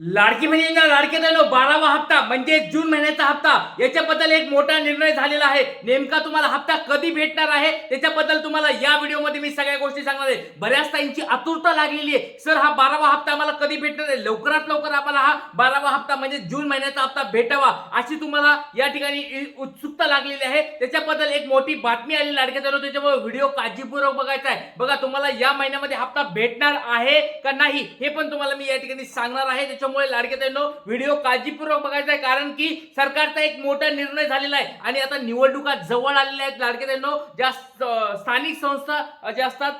लाडकी बहिणींना लाडके देणो बारावा हप्ता म्हणजे जून महिन्याचा हप्ता. याच्याबद्दल एक मोठा निर्णय झालेला आहे. नेमका तुम्हाला हप्ता कधी भेटणार आहे? त्याच्याबद्दल तुम्हाला या व्हिडिओमध्ये मी सगळ्या गोष्टी सांगणार आहे. बऱ्याच ताईंची आतुरता लागलेली आहे. सर हा बारावा हप्ता आम्हाला कधी भेटणार आहे? लवकरात लवकर आम्हाला हा बारावा हप्ता म्हणजे जून महिन्याचा हप्ता भेटावा अशी तुम्हाला या ठिकाणी उत्सुकता लागलेली आहे. त्याच्याबद्दल एक मोठी बातमी आली लाडके देणो त्याच्यामुळे व्हिडिओ काळजीपूर्वक बघायचा आहे. बघा तुम्हाला या महिन्यामध्ये हप्ता भेटणार आहे का नाही हे पण तुम्हाला मी या ठिकाणी सांगणार आहे. त्याच्या त्याच्यामुळे लाडके व्हिडिओ काळजीपूर्वक बघायचा आहे कारण की सरकारचा एक मोठा निर्णय झालेला आहे. आणि आता निवडणुका जवळ आलेल्या आहेत लाडके ज्या स्थानिक संस्था ज्या असतात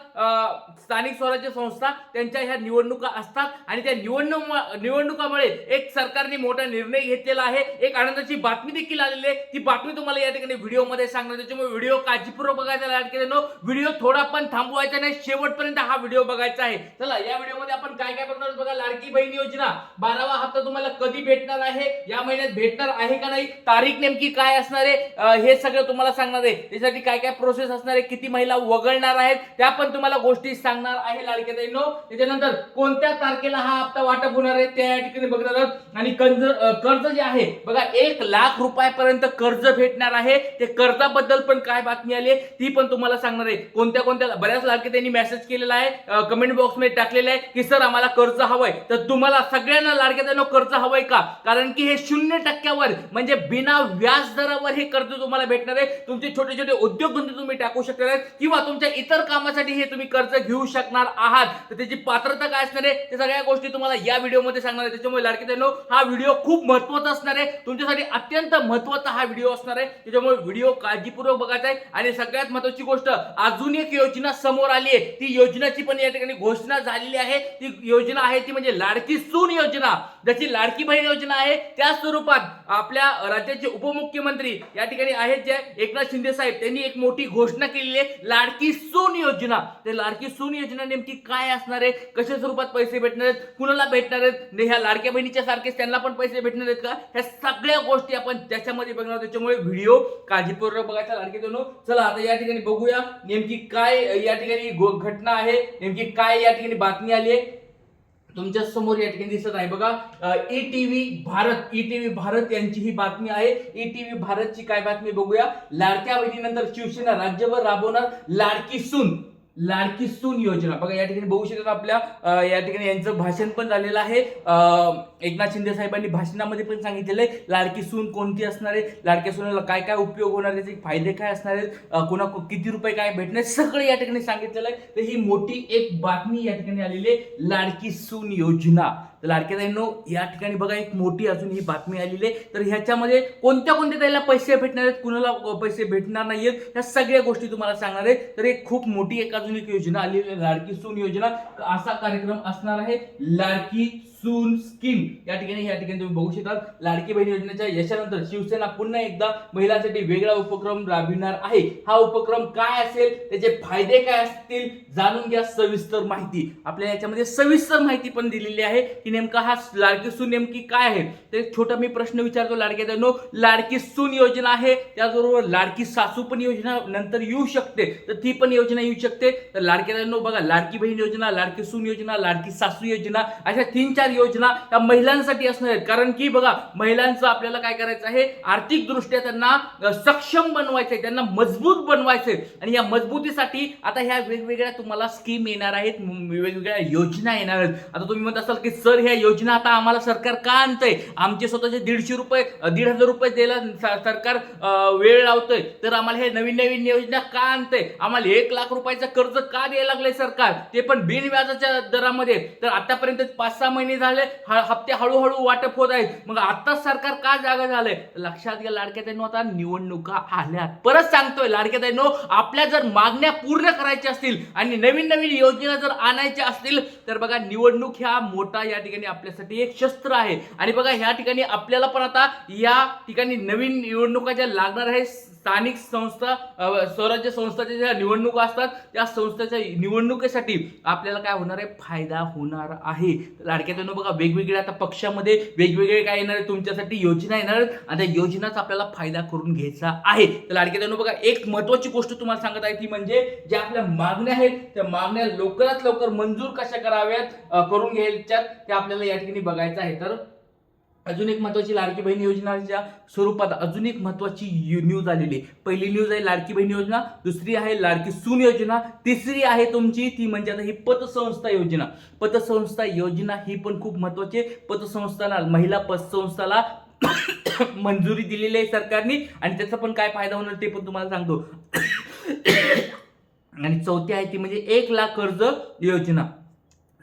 स्थानिक स्वराज्य संस्था त्यांच्या ह्या निवडणुका असतात. आणि त्या निवडणूक निवडणुकामुळे एक सरकारने मोठा निर्णय घेतलेला आहे. एक आनंदाची बातमी देखील आलेली आहे. ती बातमी तुम्हाला या ठिकाणी व्हिडिओमध्ये सांगणार त्याच्यामुळे व्हिडिओ काळजीपूर्वक बघायचा लाडके व्हिडिओ थोडा पण थांबवायचा नाही. शेवटपर्यंत हा व्हिडिओ बघायचा आहे. चला या व्हिडिओमध्ये आपण काय काय बघणार बघा लाडकी बहीण योजना. बारावा हप्ता तुम्हाला कधी भेटणार आहे? या महिन्यात भेटणार आहे का नाही? तारीख नेमकी काय असणार आहे? हे सगळं तुम्हाला सांगणार आहे. त्यासाठी काय काय प्रोसेस असणार आहे? किती महिला वगळणार आहेत? त्या पण तुम्हाला गोष्टी सांगणार आहे लाडके त्याच्यानंतर कोणत्या तारखेला हा हप्ता वाटप होणार आहे? त्या ठिकाणी बघणार आहोत. आणि कर्ज कर्ज जे आहे बघा एक लाख रुपयापर्यंत कर्ज भेटणार आहे. ते कर्जाबद्दल पण काय बातमी आली आहे ती पण तुम्हाला सांगणार आहे. कोणत्या कोणत्या बऱ्याच लाडके त्यांनी मेसेज केलेला आहे. कमेंट बॉक्समध्ये टाकलेलं आहे की सर आम्हाला कर्ज हवंय. तर तुम्हाला सगळ्यांना लाडक्या त्यांना कर्ज हवंय का? कारण की हे शून्य टक्क्यावर म्हणजे बिना व्याज दरावर हे कर्ज तुम्हाला भेटणार आहे. तुमचे छोटे छोटे उद्योगधंदे तुम्ही टाकू शकणार आहेत किंवा तुमच्या इतर कामासाठी हे तुम्ही कर्ज घेऊ शकणार आहात. तर त्याची पात्रता काय असणार आहे त्या सगळ्या गोष्टी तुम्हाला या व्हिडिओमध्ये सांगणार आहे. त्याच्यामुळे लाडके त्यांनो हा व्हिडिओ खूप महत्त्वाचा असणार आहे. तुमच्यासाठी अत्यंत महत्त्वाचा हा व्हिडिओ असणार आहे. त्याच्यामुळे व्हिडिओ काळजीपूर्वक बघायचा आहे. आणि सगळ्यात महत्वाची गोष्ट अजून एक योजना समोर आली आहे. ती योजनाची पण या ठिकाणी घोषणा झालेली आहे. ती योजना आहे ती म्हणजे लाडकी सून योजना. जशी लाडकी बहीण योजना आहे त्या स्वरूपात आपल्या राज्याचे उपमुख्यमंत्री या ठिकाणी आहेत जे एकनाथ शिंदे साहेब. त्यांनी एक मोठी घोषणा केलेली आहे लाडकी सून योजना. ते लाडकी सून योजना नेमकी काय असणार आहे? कशा स्वरूपात पैसे भेटणार आहेत? कुणाला भेटणार आहेत? ह्या लाडक्या बहिणीच्या सारखेच त्यांना पण पैसे भेटणार आहेत का? ह्या सगळ्या गोष्टी आपण त्याच्यामध्ये बघणार त्याच्यामुळे व्हिडिओ काळजीपूर्वक बघायचा लाडके दोन चला आता या ठिकाणी बघूया नेमकी काय या ठिकाणी घटना आहे नेमकी काय या ठिकाणी बातमी आली आहे. तुमच्यासमोर या ठिकाणी दिसत आहे. बघा E TV Bharat E TV Bharat यांची ही बातमी आहे. ई टीव्ही भारतची काय बातमी बघूया? लाडक्या बहिणीनंतर शिवसेना राज्यभर राबवणार लाडकी सून. लाडकी सून योजना. बघा या ठिकाणी बघू शकतात आपल्या या ठिकाणी यांचं भाषण पण झालेलं आहे. एकनाथ शिंदे साहेबांनी भाषणामध्ये पण सांगितलेलं आहे लाडकी सून कोणती असणार आहे? लाडक्या सुनाला काय काय उपयोग होणार आहे? त्याचे फायदे काय असणार आहेत? कोणा किती रुपये काय भेटणार सगळं या ठिकाणी सांगितलेलं आहे. तर ही मोठी एक बातमी या ठिकाणी आलेली आहे लाडकी सून योजना. तर लाडक्या ताईंनो या ठिकाणी बघा एक मोठी अजून ही बातमी आलेली आहे. तर ह्याच्यामध्ये कोणत्या कोणत्या त्याला पैसे भेटणार आहेत कुणाला पैसे भेटणार नाही आहेत ह्या सगळ्या गोष्टी तुम्हाला सांगणार आहे. तर एक खूप मोठी एक अजून एक योजना आलेली आहे लाडकी सून योजना. असा कार्यक्रम असणार आहे लाडकी सून स्कीम. या ठिकाणी या ठिकाणी तुम्ही बघू शकता लाडकी बहीण योजनेच्या यशानंतर शिवसेना पुन्हा एकदा महिलांसाठी वेगळा उपक्रम राबविणार आहे. हा उपक्रम काय असेल त्याचे फायदे काय असतील जाणून घ्या सविस्तर माहिती. आपल्या याच्यामध्ये सविस्तर माहिती पण दिलेली आहे. की नेमका हा लाडकी सून नेमकी काय आहे? तर छोटा मी प्रश्न विचारतो लाडक्या नो लाडकी सून योजना आहे त्याचबरोबर लाडकी सासू पण योजना नंतर येऊ शकते. तर ती पण योजना येऊ शकते. तर लाडक्या बघा लाडकी बहीण योजना लाडकी सून योजना लाडकी सासू योजना अशा तीन चार योजना या महिलांसाठी असणार आहेत. कारण की बघा महिलांचं आपल्याला काय करायचं आहे? आर्थिक दृष्ट्या त्यांना सक्षम बनवायचं आहे. त्यांना मजबूत बनवायचं आहे. आणि या मजबूतीसाठी आता ह्या वेगवेगळ्या तुम्हाला स्कीम येणार आहेत. वेगवेगळ्या योजना येणार आहेत. आता तुम्ही म्हणत असाल की सर ह्या योजना आता आम्हाला सरकार का आणतंय? आमचे स्वतःचे दीडशे रुपये दीड हजार रुपये द्यायला सरकार वेळ लावतोय. तर आम्हाला हे नवीन नवीन योजना का आणतंय? आम्हाला एक लाख रुपयाचं कर्ज का द्यायला लागलंय सरकार? ते पण बिनव्याजाच्या दरामध्ये तर आतापर्यंत पाच सहा महिने झाले हप्ते हळूहळू वाटप होत आहेत. मग आता सरकार का जागा झालंय? लक्षात घ्या लाडक्या आता निवडणुका आल्यात. परत सांगतोय लाडक्या आपल्या जर मागण्या पूर्ण करायच्या असतील आणि नवीन नवीन योजना जर आणायच्या असतील तर बघा निवडणूक ह्या मोठा या ठिकाणी आपल्यासाठी एक शस्त्र आहे. आणि बघा ह्या ठिकाणी आपल्याला पण आता या ठिकाणी नवीन निवडणुका ज्या लागणार आहे स्थानिक संस्था स्वराज्य संस्थाच्या ज्या निवडणुका असतात त्या संस्थेच्या निवडणुकीसाठी आपल्याला काय होणार आहे? फायदा होणार आहे. लाडक्या बघा वेगवेगळ्या आता पक्षामध्ये वेगवेगळे काय येणार आहे तुमच्यासाठी योजना येणार आहेत. आणि त्या योजनाचा आपल्याला फायदा करून घ्यायचा आहे. तर लाडक्या बघा एक महत्वाची गोष्ट तुम्हाला सांगत आहे ती म्हणजे ज्या आपल्या मागण्या आहेत त्या मागण्या लवकरात लवकर मंजूर कशा कराव्यात करून घ्यायच्यात त्या आपल्याला या ठिकाणी बघायचं आहे. तर अजून एक महत्वाची लाडकी बहीण योजनाच्या स्वरूपात अजून एक महत्वाची न्यूज आलेली आहे. पहिली न्यूज आहे लाडकी बहीण योजना दुसरी आहे लाडकी सून योजना तिसरी आहे तुमची ती म्हणजे आता ही पतसंस्था योजना. पतसंस्था योजना ही पण खूप महत्वाची पतसंस्थाला महिला पतसंस्थाला मंजुरी दिलेली आहे सरकारने. आणि त्याचा पण काय फायदा होणार ते पण तुम्हाला सांगतो. आणि चौथी आहे ती म्हणजे एक लाख कर्ज योजना.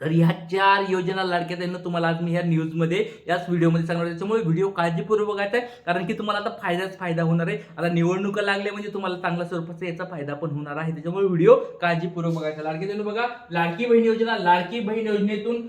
तर ह्या चार योजना लाडक्या त्यांना तुम्हाला आज मी ह्या न्यूजमध्ये याच व्हिडिओमध्ये सांगणार त्याच्यामुळे व्हिडिओ काळजीपूर्वक बघायचा आहे कारण की तुम्हाला आता फायदाच फायदा होणार आहे. आता निवडणुका लागल्या म्हणजे तुम्हाला चांगल्या स्वरूपाचा याचा फायदा पण होणार आहे. त्याच्यामुळे व्हिडिओ काळजीपूर्वक बघायचा लाडकी त्यांना बघा लाडकी बहीण योजना लाडकी बहीण योजनेतून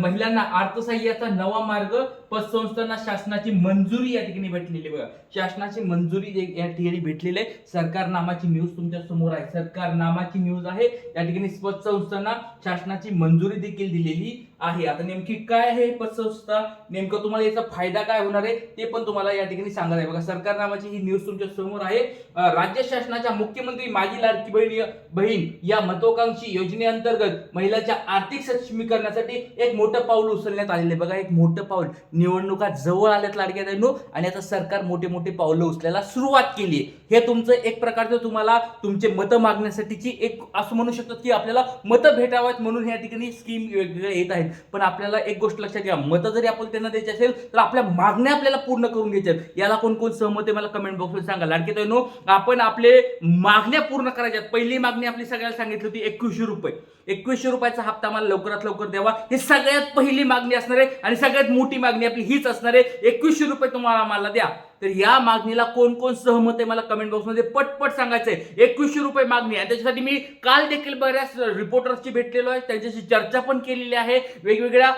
महिलांना अर्थसहाय्याचा नवा मार्ग पतसंस्थांना शासनाची मंजुरी या ठिकाणी भेटलेली आहे बघा. शासनाची मंजुरी या ठिकाणी भेटलेली आहे. सरकार नामाची न्यूज तुमच्यासमोर आहे. सरकार नामाची न्यूज आहे. या ठिकाणी पतसंस्थांना शासनाची मंजुरी देखील दिलेली आहे. आता नेमकी काय आहे पतसंस्था नेमकं तुम्हाला याचा फायदा काय होणार आहे ते पण तुम्हाला या ठिकाणी सांगणार आहे. बघा सरकार नामाची ही न्यूज तुमच्यासमोर आहे. राज्य शासनाच्या मुख्यमंत्री माझी लाडकी बहीण बहीण या महत्वाकांक्षी योजनेअंतर्गत महिलांच्या आर्थिक सक्षमीकरणासाठी एक मोठं पाऊल उचलण्यात आलेलं आहे. बघा एक मोठं पाऊल. निवडणुका जवळ आल्यात लाडक्या बहिणींनो, आणि आता सरकार मोठे मोठे पावलं उचलायला सुरुवात केली हे तुमचं एक प्रकारचं तुम्हाला तुमचे मतं मागण्यासाठीची एक असं म्हणू शकतो की आपल्याला मतं भेटावात म्हणून या ठिकाणी स्कीम वेगवेगळ्या येत आहेत. पण आपल्याला एक गोष्ट लक्षात घ्या मतं जरी आपण त्यांना द्यायची असेल तर आपल्या मागण्या आपल्याला पूर्ण करून घ्यायच्या आहेत. याला कोण कोण सहमत आहे मला कमेंट बॉक्समध्ये सांगा. लाडके तर आपण आपले मागण्या पूर्ण करायच्या पहिली मागणी आपली सगळ्याला सांगितली होती एकवीसशे रुपये. एकवीसशे रुपयाचा हप्ता मला लवकरात लवकर द्यावा. ही सगळ्यात पहिली मागणी असणार आहे आणि सगळ्यात मोठी मागणी आपली हीच असणार आहे. एकवीसशे रुपये तुम्हाला मला द्या. तर या मागणीला कोण कोण सहमत आहे मला कमेंट बॉक्समध्ये पटपट सांगायचं आहे एकवीसशे रुपये मागणी आहे. त्याच्यासाठी मी काल देखील बऱ्याच रिपोर्टर्सची भेटलेलो आहे. त्यांच्याशी चर्चा पण केलेली आहे. वेगवेगळ्या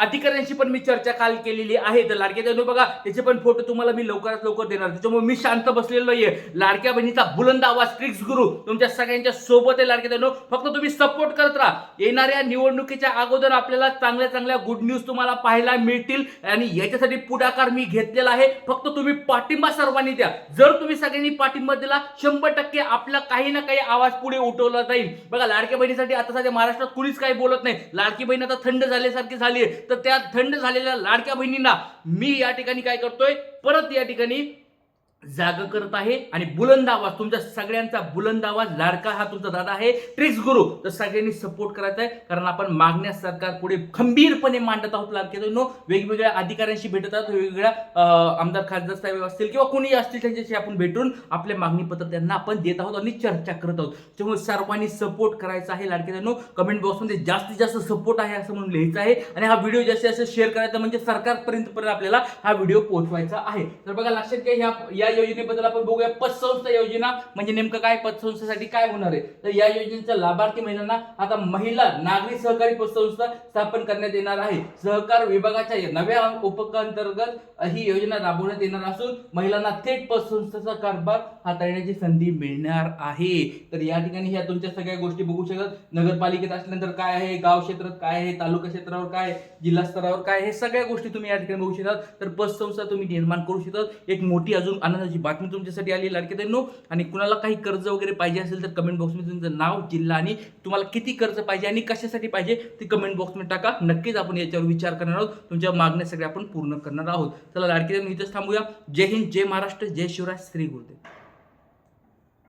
अधिकाऱ्यांशी पण मी चर्चा काल केलेली आहे. तर लाडक्या बहिणी बघा त्याचे पण फोटो तुम्हाला मी लवकरात लवकर देणार. त्याच्यामुळे मी शांत बसलेलो नाहीये लाडक्या बहिणीचा बुलंद आवाज ट्रिक्स गुरु तुमच्या सगळ्यांच्या सोबत आहे लाडक्या बहिणी. फक्त तुम्ही सपोर्ट करत राहा. येणाऱ्या निवडणुकीच्या अगोदर आपल्याला चांगल्या चांगल्या गुड न्यूज तुम्हाला पाहायला मिळतील. आणि याच्यासाठी पुढाकार मी घेतलेला आहे. फक्त तुम्ही पाठिंबा सर्वांनी द्या. जर तुम्ही सगळ्यांनी पाठिंबा दिला शंभर टक्के आपला काही ना काही आवाज पुढे उठवला जाईल. बघा लाडक्या बहिणीसाठी आता सध्या महाराष्ट्रात कुणीच काही बोलत नाही. लाडकी बहीण आता थंड झाल्यासारखी झाली आहे. तर त्या थंड झालेल्या लाडक्या बहिणींना मी या ठिकाणी काय करतोय? परत या ठिकाणी जाग करत आहे आणि बुलंद आवाज तुमच्या सगळ्यांचा बुलंद आवाज लाडका हा तुमचा दादा आहे ट्रिक्स गुरु. तर सगळ्यांनी सपोर्ट करायचा आहे कारण आपण मागण्या सरकार पुढे खंबीरपणे मांडत आहोत लाडके नो वेगवेगळ्या अधिकाऱ्यांशी भेटत आहोत वेगवेगळ्या आमदार खासदार साहेब असतील किंवा कोणी असतील त्यांच्याशी आपण भेटून आपले मागणी पत्र त्यांना आपण देत आहोत आणि चर्चा करत आहोत. त्यामुळे सर्वांनी सपोर्ट करायचा आहे लाडके नो कमेंट बॉक्समध्ये जास्तीत जास्त सपोर्ट आहे असं म्हणून लिहायचं आहे. आणि हा व्हिडिओ जास्तीत जास्त शेअर करायचा म्हणजे सरकारपर्यंत पर्यंत आपल्याला हा व्हिडिओ पोहोचवायचा आहे. तर बघा लक्षात घ्या ह्या या योजनेबद्दल आपण बघूया. पतसंस्था योजना म्हणजे नेमकं काय? पतसंस्थेसाठी काय होणार आहे? तर या योजनेच्या लाभार्थी महिलांना आता महिला नागरी सहकारी पतसंस्था स्थापन करण्यात येणार आहे. सहकार विभागाच्या नव्या उपकांतर्गत ही योजना राबवण्यात येणार असून महिलांना थेट पतसंस्थेचा कारभार हाताळण्याची संधी मिळणार आहे. तर या ठिकाणी ह्या तुमच्या सगळ्या गोष्टी बघू शकत. नगरपालिकेत असल्यानंतर काय आहे? गाव क्षेत्रात काय आहे? तालुका क्षेत्रावर काय? जिल्हा स्तरावर काय? हे सगळ्या गोष्टी तुम्ही या ठिकाणी बघू शकता. तर पतसंस्था तुम्ही निर्माण करू शकता. एक मोठी अजून आनंदाची बातमी तुमच्यासाठी आली लाडके नो आणि कुणाला काही कर्ज वगैरे पाहिजे असेल तर कमेंट बॉक्समध्ये तुमचं नाव जिल्हा आणि तुम्हाला किती कर्ज पाहिजे आणि कशासाठी पाहिजे ते कमेंट बॉक्समध्ये टाका. नक्कीच आपण याच्यावर विचार करणार आहोत. तुमच्या मागण्या सगळ्या आपण पूर्ण करणार आहोत. चला लाडके इथंच थांबूया. जय हिंद जय महाराष्ट्र जय शिवराज श्री गुरुदेव.